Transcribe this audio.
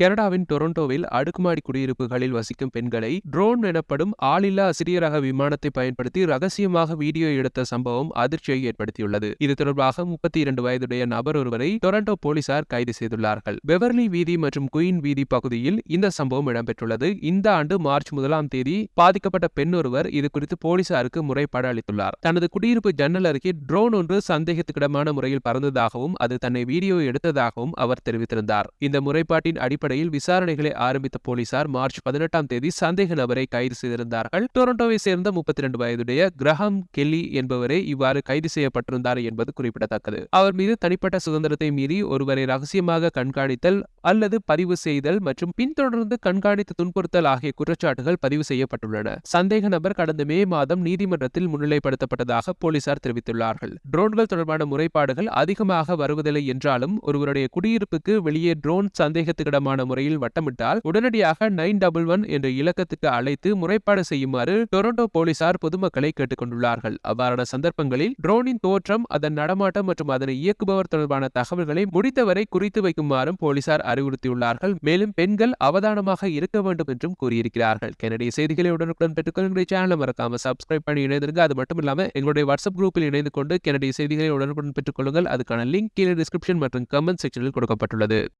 கனடாவின் டொரண்டோவில் அடுக்குமாடி குடியிருப்புகளில் வசிக்கும் பெண்களை ட்ரோன் எனப்படும் ஆளில்லா சிறிய ரக விமானத்தை பயன்படுத்தி ரகசியமாக வீடியோ எடுத்த சம்பவம் அதிர்ச்சியை ஏற்படுத்தியுள்ளது. இது தொடர்பாக முப்பத்தி இரண்டு வயதுடைய நபர் ஒருவரை டொரண்டோ போலீசார் கைது செய்துள்ளார்கள். பெவர்லி வீதி மற்றும் குயின் வீதி பகுதியில் இந்த சம்பவம் இடம்பெற்றுள்ளது. இந்த ஆண்டு மார்ச் முதலாம் தேதி பாதிக்கப்பட்ட பெண் ஒருவர் இது குறித்து போலீசாருக்கு முறைப்பாடு அளித்துள்ளார். தனது குடியிருப்பு ஜன்னல் அருகே ட்ரோன் ஒன்று சந்தேகத்துக்கிடமான முறையில் பறந்ததாகவும் அது தன்னை வீடியோ எடுத்ததாகவும் அவர் தெரிவித்திருந்தார். இந்த முறைப்பாட்டின் அடிப்படையில் விசாரணைகளை ஆரம்பித்த போலீசார் மார்ச் பதினெட்டாம் தேதி சந்தேக நபரை கைது செய்திருந்தார்கள். டொரண்டோவை சேர்ந்த முப்பத்தி ரெண்டு வயதுடைய கிரஹாம் கெல்லி என்பவரே இவ்வாறு கைது செய்யப்பட்டிருந்தார் என்பது குறிப்பிடத்தக்கது. அவர் மீது தனிப்பட்ட சுதந்திரத்தை மீறி ஒருவரை ரகசியமாக கண்காணித்தல் அல்லது பதிவு செய்தல் மற்றும் பின்தொடர்ந்து கண்காணித்து துன்புறுத்தல் ஆகிய குற்றச்சாட்டுகள் பதிவு செய்யப்பட்டுள்ளன. சந்தேக நபர் கடந்த மே மாதம் நீதிமன்றத்தில் முன்னிலைப்படுத்தப்பட்டதாக போலீசார் தெரிவித்துள்ளார்கள். ட்ரோன்கள் தொடர்பான முறைப்பாடுகள் அதிகமாக வருவதில்லை என்றாலும் ஒருவருடைய குடியிருப்புக்கு வெளியே ட்ரோன் சந்தேகத்துக்கிடமான முறையில் வட்டமிட்டால் உடனடியாக நைன் டபுள் ஒன் என்ற இலக்கத்துக்கு அழைத்து முறைப்பாடு செய்யுமாறு டொரண்டோ போலீசார் பொதுமக்களை கேட்டுக்கொண்டுள்ளார்கள். அவ்வாறான சந்தர்ப்பங்களில் ட்ரோனின் தோற்றம் அதன் நடமாட்டம் மற்றும் அதனை இயக்குபவர் தொடர்பான தகவல்களை முடித்தவரை குறித்து வைக்குமாறும் போலீசார் அறிவுறுத்தியுள்ளார்கள். மேலும் பெண்கள் அவதானமாக இருக்க வேண்டும் என்றும் கூறியிருக்கிறார்கள். கெனடி செய்திகளை உடனுக்குடன் பெற்றுக்கொள்ள எங்களுடைய சேனலை மறக்காம சப்ஸ்கிரைப் பண்ணி இணைந்திருங்க. அது மட்டும் இல்லாம எங்களுடைய வாட்ஸ்அப் குரூப்பில் இணைந்து கொண்டு கனடிய செய்திகளை உடனுக்குடன் பெற்றுக்கொள்ளுங்கள். அதுக்கான லிங்க் கீழே டிஸ்கிரிப்ஷன் மற்றும் கமெண்ட் செக்ஷனில் கொடுக்கப்பட்டுள்ளது.